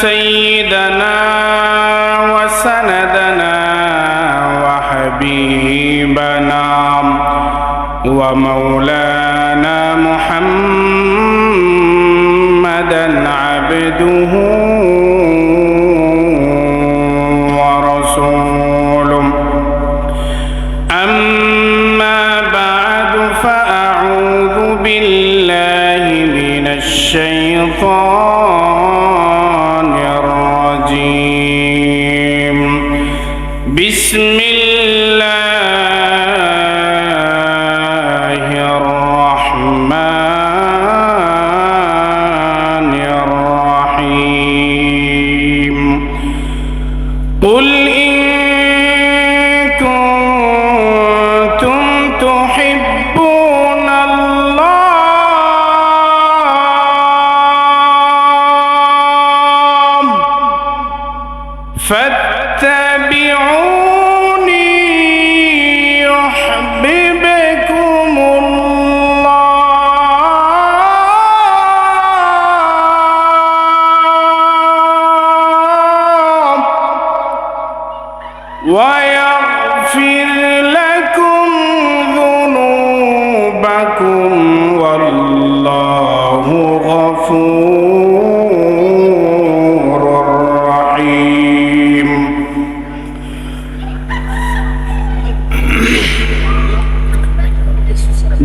سيدنا وسندنا وحبيبنا ومولانا بسم الله الرحمن الرحيم قل إن كنتم تحبون الله فاتبعوني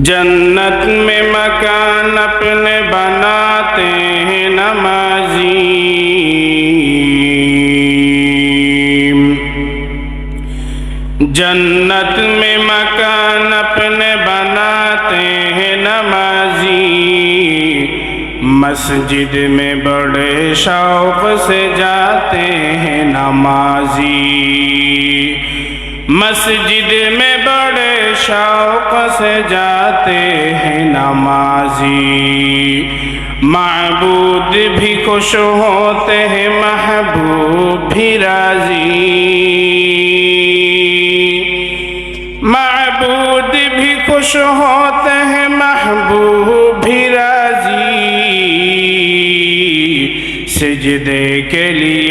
जन्नत में मकान अपने बनाते हैं नमाजी जन्नत में मकान अपने बनाते हैं नमाजी मस्जिद में बड़े शौक से जाते हैं नमाजी मस्जिद में बड़े शौक से जाते हैं नमाजी महबूद भी खुश होते हैं महबूब भी राजी महबूद भी खुश होते हैं महबूब भी राजी सजदे के लिए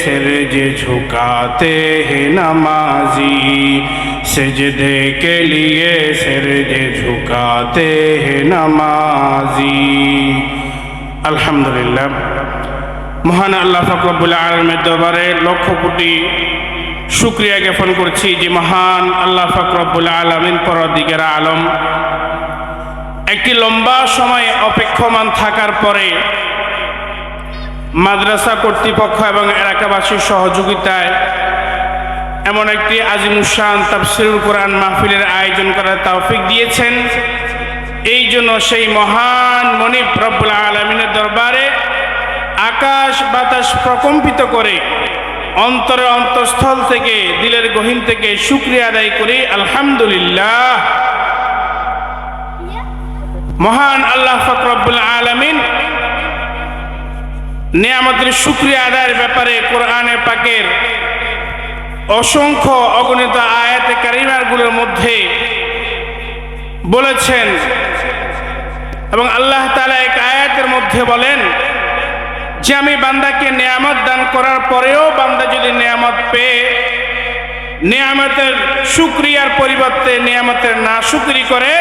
सिरज झुकाते हैं नमाजी सजदे के लिए सिरज झुकाते हैं नमाजी আলহামদুলিল্লাহ মহান আল্লাহ ফকরবুল আলমের দরবারে লক্ষ কোটি শুক্রিয়া জ্ঞাপন করছি যে মহান আল্লাহ ফকরবুল আলমিন পরদিকের আলম একটি লম্বা সময় অপেক্ষমান থাকার পরে মাদ্রাসা কর্তৃপক্ষ এবং এলাকাবাসীর সহযোগিতায় এমন একটি আজিমুসান তাফসিরুল কোরআন মাহফিলের আয়োজন করার তৌফিক দিয়েছেন। এই জন্য সেই মহান মনিব রব্বুল আলমিনের দরবারে আকাশ বাতাস প্রকম্পিত করে অন্তরের অন্তঃস্থল থেকে, দিলের গহীন থেকে শুক্রিয়া আদায় করি। আলহামদুলিল্লাহ। মহান আল্লাহ ফকরবুল আলমিন নিয়ামতের শুক্রিয়া আদায়ের ব্যাপারে কোরআনে পাকের অসংখ্য অগণিত আয়াতে কারিমারগুলোর মধ্যে বলেছেন এবং আল্লাহ তালা এক আয়াতের মধ্যে বলেন যে আমি বান্দাকে নেয়ামত দান করার পরেও বান্দা যদি নেয়ামত পেয়ে নিয়ামতের শুক্রিয়ার পরিবর্তে নিয়ামতের না শুক্রি করে,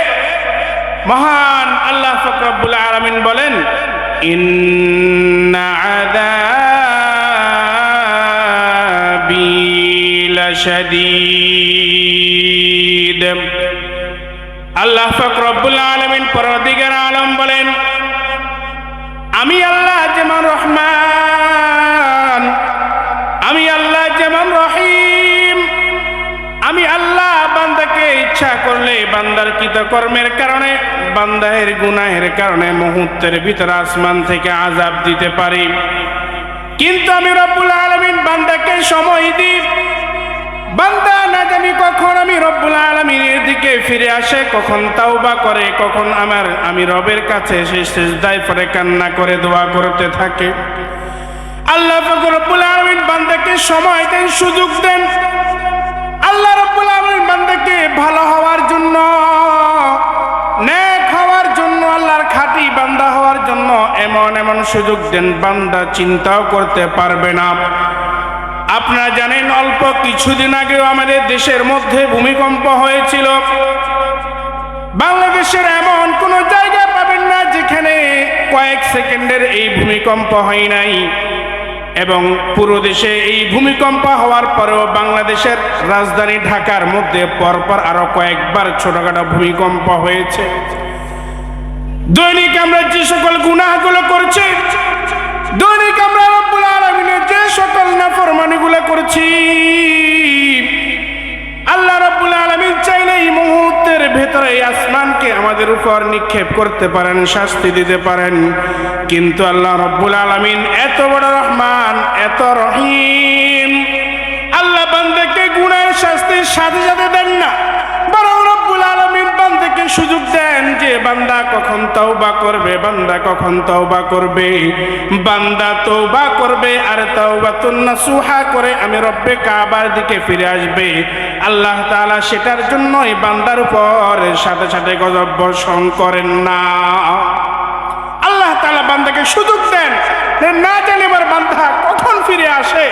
মহান আল্লাহ ফকরাবুল আলমিন বলেন إن عذابي لشديد আল্লাহ পাক রব্বুল আলামিন পরদিগার আলম বলেন আমি আল্লাহ ইচ্ছা করলে বান্দার কৃতকর্মের কারণে, বান্দাহের গুনাহের কারণে মুহূর্তের ভিতরে আসমান থেকে আজাব দিতে পারি। কিন্তু আমি রব্বুল আলমিন বান্দাকে সময় দিই। বান্দা না জানি কখন আমি রব্বুল আলমিনের দিকে ফিরে আসে, কখন তাওবা করে, কখন আমার, আমি রবের কাছে এসে শেষদায় পরে কান্না করে দোয়া করতে থাকে। আল্লাহ রব্বুল আলমিন বান্দাকে সময় দেন, সুযোগ দেন আল্লাহ রব্বুল আলমিন বান্দাকে ভালো হওয়ার জন্য, নেক হওয়ার জন্য, আল্লাহর খাঁটি বান্দা হওয়ার জন্য এমন এমন সুযোগ দেন, বান্দা চিন্তাও করতে পারবে না। আপনারা জানেন, অল্প কিছুদিন আগেও আমাদের দেশের মধ্যে ভূমিকম্প হয়েছিল। বাংলাদেশের এমন কোন জায়গা পাবেন না যেখানে কয়েক সেকেন্ডের এই ভূমিকম্প হয় নাই। এবং পুরো দেশে এই ভূমিকম্প হওয়ার পরেও বাংলাদেশের রাজধানী ঢাকার মধ্যে পরপর আরও কয়েকবার ছোটখাটো ভূমিকম্প হয়েছে। দৈনিক আমরা যে সকল গুণাগুলো করছি, দৈনিক আমরা যে সকল নাফরমানিগুলো করছি উপর নিক্ষেপ করতে পারেন, শাস্তি দিতে পারেন। কিন্তু আল্লাহ রব্বুল আলমিন এত বড় রহমান, এত রহিম। আল্লাহ বান্দাকে গুণের শাস্তির সাথে সাথে দেন না বরং রব্বুল আলমিন বান্দাকে সুযোগ দেন যে বান্দা কখন তওবা করবে, বান্দা কখন তওবা করবে। বান্দা তওবা করবে আর তওবা সুহা করে আমি রব্বে কাবার দিকে ফিরে আসবে। আল্লাহ তাআলা সেটার জন্যই বান্দার উপর সাথে সাথে গজব বর্ষণ করেন না। আল্লাহ তাআলা বান্দাকে সুযোগ দেন না জানি আমার বান্দা কখন ফিরে আসে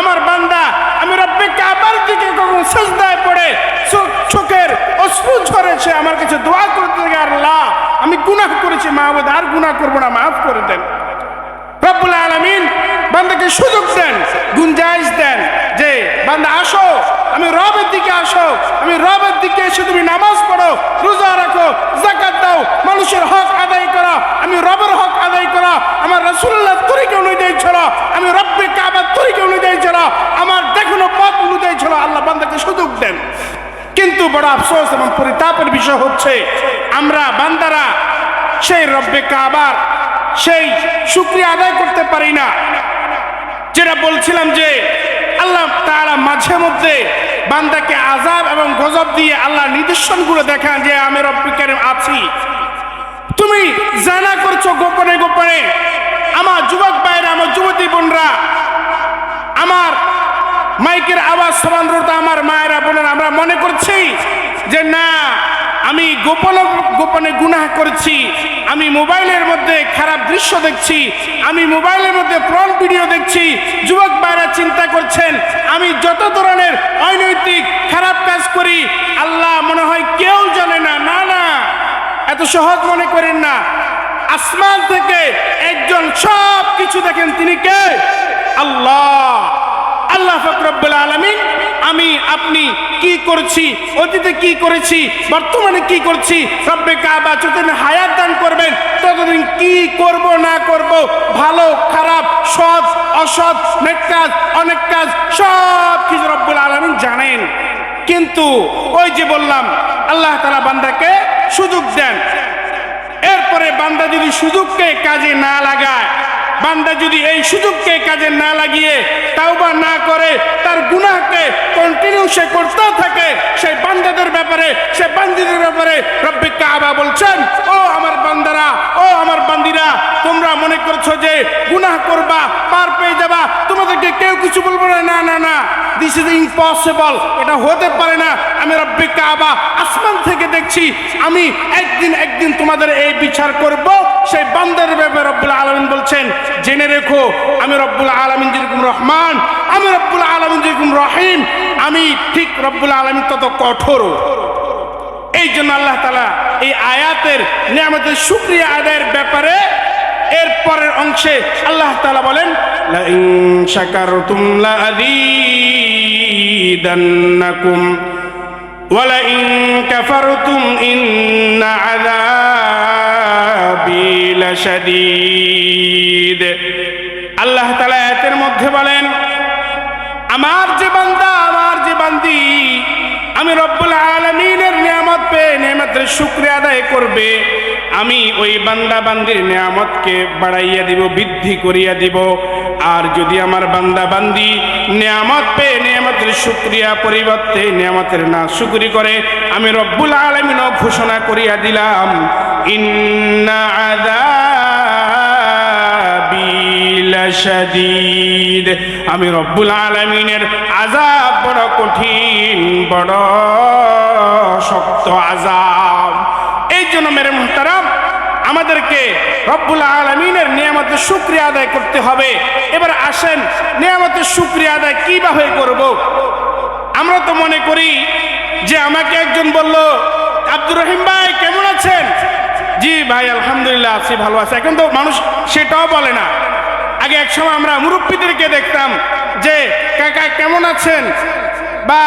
আমার বান্দা আমি রব্বে কাবার দিকে কখন সেজদায় পড়ে, চোখ চোখের অশ্রু ঝরেছে আমার কাছে দোয়া করতে থাকে আল্লাহ, আমি গুনাহ করেছি, মাহবুদ, আর গুনাহ করব না, মাফ করে দেন। রব্বুল আলামিন বান্দাকে সুযোগ দেন, গুঞ্জাইশ দেন যে, বান্দা, আসো, আমি রবের দিকে আসো, আমি রবের দিকে এসে তুমি নামাজ পড়ো, রোজা রাখো জাকাত দাও, মানুষের হক আদায় করো, আমি রবের হক আদায় করো, আমার রসুল্লাহ তরিকে অনুযায়ী চলো, আমি রব্বে কাবার তরিকে অনুযায়ী চলো আমার দেখানো পথ অনুযায়ী চলো আল্লাহ বান্দাকে সুযোগ দেন। কিন্তু বড় আফসোস এবং পরিতাপের বিষয় হচ্ছে, আমরা বান্দারা সেই রব্বে কাবার সেই শুক্রিয়া আদায় করতে পারি না। যেটা বলছিলাম যে, আল্লাহ তারা মাঝে মধ্যে বান্দাকে আজাব এবং গজব দিয়ে আল্লাহ নিদর্শনগুলো দেখান যে, আমি রব্বিকের আছি। তুমি জানা করছ গোপনে গোপনে। আমার যুবক ভাইরা আমার যুবতী বোনরা, আমার মাইকের আওয়াজ সমান্তরতা আমার মায়েরা, বোনেরা, আমরা মনে করছি যে না, আমি গোপনে গোপনে গুনাহ করছি, আমি মোবাইলের মধ্যে খারাপ দৃশ্য দেখছি, আমি মোবাইলের মধ্যে ফ্রন্ট ভিডিও দেখছি, যুবক ভাইরা চিন্তা করছেন, আমি যত ধরনের অনৈতিক, খারাপ কাজ করি, আল্লাহ মনে হয় কেউ জানে না না না, এত সহজ মনে করেন না। আসমান থেকে একজন সব কিছু দেখেন, তিনি কে? আল্লাহ। আল্লাহ ফকরব্বুল আলমিন, আমি, আপনি কি করছি, অতীতে কি করেছি, বর্তমানে কি করছি, রব্বে কাবা যতদিন হায়াত দান করবেন, ততদিন কি করব, না করব, ভালো, খারাপ, সৎ, অসৎ, নেক কাজ, অনেক কাজ, সব কিছু রব্বুল আলমিন জানেন। কিন্তু ওই যে বললাম, আল্লাহ তালা বান্দাকে সুযোগ দেন। এরপরে বান্দা যদি সুযোগকে কাজে না লাগায় বান্দা যদি এই সুযোগকে কাজে না লাগিয়ে তাওবা না করে, তার গুনাহকে কন্টিনিউ সে করতে থাকে, সেই বান্দাদের ব্যাপারে, সে বান্দিদের ব্যাপারে রব্বি কাবা বলছেন, ও আমার বান্দারা, ও আমার বান্দিরা, তোমরা মনে করছ যে গুনাহ করবা, পার পেয়ে যাবা, তোমাদেরকে কেউ কিছু বলব না না না না দিস ইজ ইম্পসিবল এটা হতে পারে না, আমি রব্বি কাবা আসমান থেকে দেখছি, আমি একদিন একদিন তোমাদের এই বিচার করব সেই বান্দার ব্যাপারে রব্বুল আলমিন বলছেন জেনে রেখো আমি রব্বুল আলমিন যেরকম রহমান আমি রব্বুল আলমিন যেরকম রহিম আমি ঠিক রব্বুল আলমিন তত কঠোর এই জন্য আল্লাহ তালা এই আয়াতের নিয়ামতের সুক্রিয়া আদায়ের ব্যাপারে এর পরের অংশে আল্লাহ তাআলা বলেন লাইন শাকারতুম লাযীদান্নাকুম ولئن كفرتم إن عذابي لشديد আল্লাহ তাআলা এতের মধ্যে বলেন আমার যে বান্দা আমার যে বান্দি আমি রব্বুল আলমিনের নিয়ামত পেয়ে নিয়ামতের শুক্রিয়া আদায় করবে আমি ওই বান্দা বান্দির নিয়ামতকে বাড়াইয়া দিব বৃদ্ধি করিয়া দিব আর যদি আমার বান্দা বান্দি নিয়ামত পেয়ে নিয়ামতের শুক্রিয়া পরিবর্তে নিয়ামতের না শুকরি করে, আমি রব্বুল আলমিনও ঘোষণা করিয়া দিলাম, ইন্না আমি রব্বুল আলমিনের আজাব বড় কঠিন, বড় শক্ত আজাব এই জন্য মেরে মোহতারাম আমাদেরকে রব্বুল আলমিনের নিয়ামতের শুক্রিয়া আদায় করতে হবে। এবার আসেন, নিয়ামতের শুক্রিয়া আদায় কীভাবে করব? আমরা তো মনে করি যে আমাকে একজন বলল, আব্দুর রহিম ভাই, কেমন আছেন? জি ভাই, আলহামদুলিল্লাহ, আছি, ভালো আছে। এখন তো মানুষ সেটাও বলে না। আগে এক সময় আমরা মুরব্বীদেরকে দেখতাম যে, কাকা, কেমন আছেন? বা,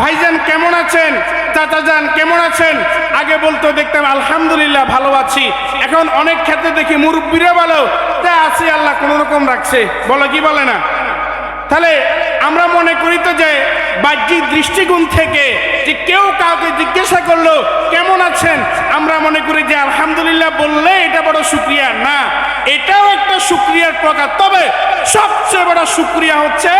ভাইজান, কেমন আছেন? চাচাজান, কেমন আছেন? আগে বলতো দেখতাম, আলহামদুলিল্লাহ, ভালো আছি। এখন অনেক ক্ষেত্রে দেখি মুরব্বীরা বলো তা আছি আল্লাহ কোনো রকম রাখছে। বলো কি বলে না? তাহলে আমরা মনে করি তো যে বাহ্যিক দৃষ্টিকোণ থেকে যে কেউ কাউকে জিজ্ঞাসা করল, কেমন আছেন? আমরা মনে করি যে আলহামদুলিল্লাহ বললে এটা বড় শুক্রিয়া। না, এটাও একটা শুক্রিয়ার প্রকার। তবে সবচেয়ে বড় শুক্রিয়া হচ্ছে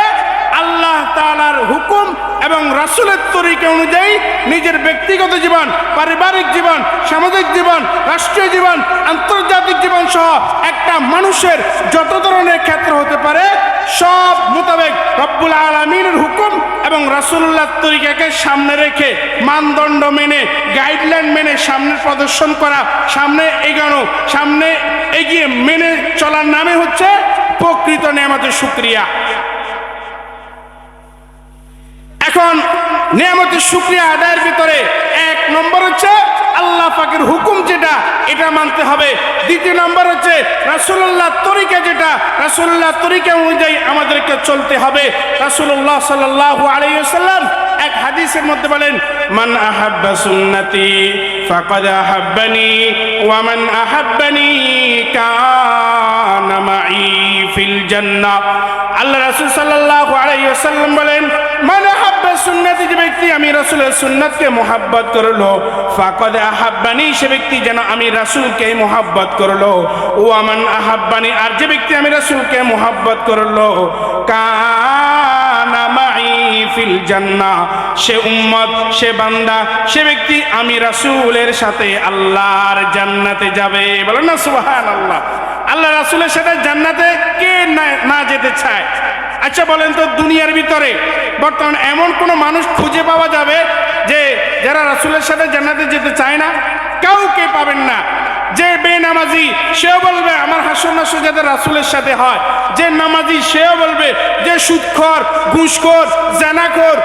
আল্লাহ তাআলার হুকুম এবং রাসূলের তরিকা অনুযায়ী নিজের ব্যক্তিগত জীবন, পারিবারিক জীবন, সামাজিক জীবন, রাষ্ট্রীয় জীবন, আন্তর্জাতিক জীবন সহ একটা মানুষের যত ধরনের ক্ষেত্র হতে পারে, সব মোতাবেক রব্বুল আলমিনের হুকুম এবং রাসূলুল্লাহ তরিকাকে সামনে রেখে, মানদণ্ড মেনে, গাইডলাইন মেনে সামনে প্রদর্শন করা, সামনে এগানো, সামনে এগিয়ে মেনে চলার নামে হচ্ছে প্রকৃত নিয়ামতের শুক্রিয়া। এখন নিয়ামতের শুক্রিয়া আদায়ের ভিতরে এক নম্বর হচ্ছে আল্লাহ পাকের হুকুম যেটা, এটা মানতে হবে। দ্বিতীয় নম্বর হচ্ছে রাসূলুল্লাহ তরিকা যেটা, রাসূলুল্লাহ তরিকা অনুযায়ী আমাদেরকে চলতে হবে। রাসূলুল্লাহ সাল্লাল্লাহু আলাইহি ওয়াসাল্লাম এক হাদিসের মধ্যে বলেন, মান আহাব্বা সুন্নতি ফাকাদ আহাব্বানি, ওয়া মান আহাব্বানি কানা মাই ফিল জান্নাহ। আল্লাহ রাসূল সাল্লাল্লাহু আলাইহি ওয়াসাল্লাম বলেন, মান আহাব্বা সুন্নতি যে ব্যক্তি আমি রাসূলের সুন্নাতকে মোহাব্বত করল, ফাকাদ আহাব্বানি সে ব্যক্তি যেন আমি রাসূলকে মোহাব্বত করল। ও আমান আহাব্বানি, আর যে ব্যক্তি আমি রাসূলকে মোহাব্বত করল, কানা মাই ফিল জান্নাহ সে উম্মত, সে বান্দা, সে ব্যক্তি আমি রাসূলের সাথে আল্লাহর জান্নাতে যাবে। বলেন না সুবহানাল্লাহ। আল্লাহ রাসূলের সাথে জান্নাতে কে না যেতে চায়? আচ্ছা বলেন তো, দুনিয়ার ভিতরে বর্তমান এমন কোনো মানুষ খুঁজে পাওয়া যাবে যে যারা রাসূলের সাথে জান্নাতে যেতে চায় না? কাউকে পাবেন না। যে বেনামাজি, সেও বলবে, আমার হাসন নাসর যাতে রাসূলের সাথে হয়। যে নামাজি, সেও বলবে, যে সুদখর, ঘুষখোর, জানাখোর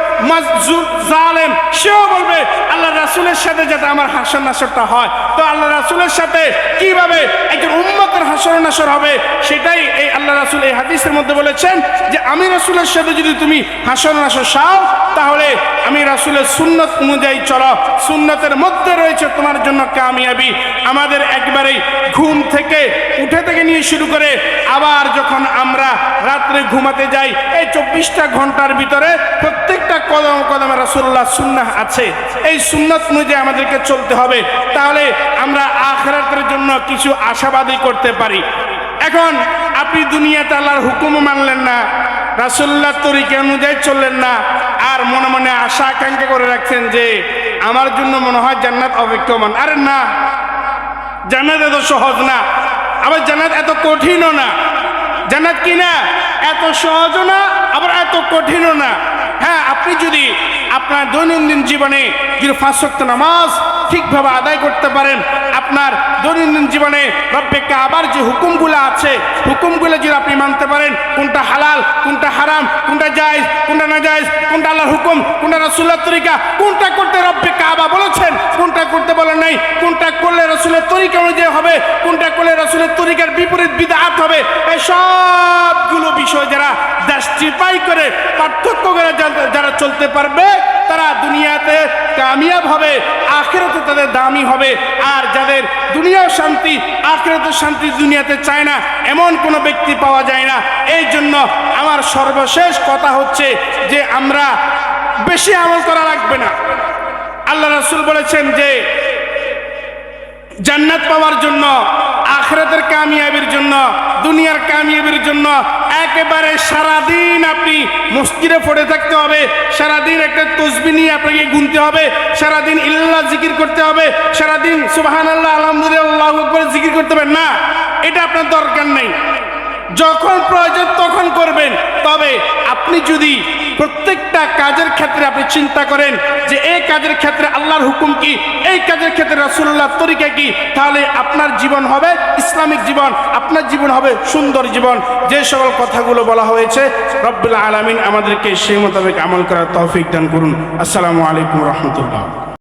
জালেম, সেও বলবে, আল্লাহ রাসূলের সাথে যাতে আমার হাসন নাসরটা হয়। তো আল্লাহ রাসূলের সাথে কীভাবে একজন উম্মতের হাসন নাসর হবে, সেটাই এই আল্লাহ রাসুল এই হাদিসের মধ্যে বলেছেন যে আমি রাসূলের সাথে যদি তুমি হাসন নাসর চাও তাহলে আমি রাসূলের সুন্নত অনুযায়ী চলো। সুন্নতের মধ্যে রয়েছে তোমার জন্য কামিয়াবি। আমাদের একবারেই ঘুম থেকে উঠে থেকে নিয়ে শুরু করে আবার যখন আমরা রাত্রে ঘুমাতে যাই, এই চব্বিশটা ঘণ্টার ভিতরে প্রত্যেকটা কদম কদমে রাসূলুল্লাহ সুন্নাহ আছে। এই সুন্নত অনুযায়ী আমাদেরকে চলতে হবে। তাহলে আমরা আখরাতের জন্য কিছু আশাবাদী করতে পারি। এখন আপনি দুনিয়াতে আল্লাহর হুকুম মানলেন না। রাসুল্লাহ তরিকে অনুযায়ী চললেন না। আর মনে মনে আশা আকাঙ্ক্ষা করে রাখছেন যে আমার জন্য মনে হয় জান্নাত অপেক্ষমান। আরে না, জান্নাত এত সহজ না। আবার জান্নাত এত কঠিনও না। জান্নাত কি না? এত সহজও না, আবার এত কঠিনও না। হ্যাঁ আপনি যদি আপনার দৈনন্দিন জীবনে যদি ফাঁসক্ত নামাজ ঠিকভাবে আদায় করতে পারেন, আপনার দৈনন্দিন জীবনে রব্বে আবার যে হুকুমগুলো আছে, হুকুমগুলো যদি আপনি মানতে পারেন, কোনটা হালাল, কোনটা হারাম, কোনটা জায়েজ, কোনটা না জায়েজ কোন কোনটা আল্লাহর হুকুম, কোনটা রাসূলের তরিকা, কোনটা করতে রব্বে কাবা বলেছেন, কোনটা করতে বলেন নাই, কোনটা করলে রসুলের তরিকা অনুযায়ী হবে, কোনটা করলে রসুলের তরিকার বিপরীত বিদআত হবে, এই সবগুলো বিষয় যারা জাস্টিফাই করে পার্থক্য করে যারা চলতে পারবে তারা দুনিয়াতে কামিয়াব হবে, আখেরাতে তাদের দামি হবে। আর যাদের দুনিয়াও শান্তি আখেরাতে শান্তি দুনিয়াতে চায় না, এমন কোনো ব্যক্তি পাওয়া যায় না। এই জন্য আমার সর্বশেষ কথা হচ্ছে যে আমরা বেশি আমল করা লাগবে না। আল্লাহ রাসুল বলেছেন যে জান্নাত পাওয়ার জন্য, আখরাতের কামিয়াবির জন্য, দুনিয়ার কামিয়াবির জন্য একেবারে সারাদিন আপনি মসজিদে পড়ে থাকতে হবে, সারাদিন একটা তসবি নিয়ে আপনাকে গুনতে হবে, সারাদিন ইল্লাহ জিকির করতে হবে, সারাদিন সুবাহান আল্লাহ আলহামদুলিল্লাহ করে জিকির করতে হবে। না, এটা আপনার দরকার নেই। যখন প্রয়োজন তখন করবেন, তবে আপনি যদি প্রত্যেকটা কাজের ক্ষেত্রে আপনি চিন্তা করেন যে এই কাজের ক্ষেত্রে আল্লাহর হুকুম কি? এই কাজের ক্ষেত্রে রাসুল্লাহ তরিকা কি? তাহলে আপনার জীবন হবে ইসলামিক জীবন, আপনার জীবন হবে সুন্দর জীবন। যে সকল কথাগুলো বলা হয়েছে রব্বুল্লাহ আলমিন আমাদেরকে সেই মোতাবেক আমল করার তৌফিক দান করুন। আসসালামু আলাইকুম রহমতুল্লাহ।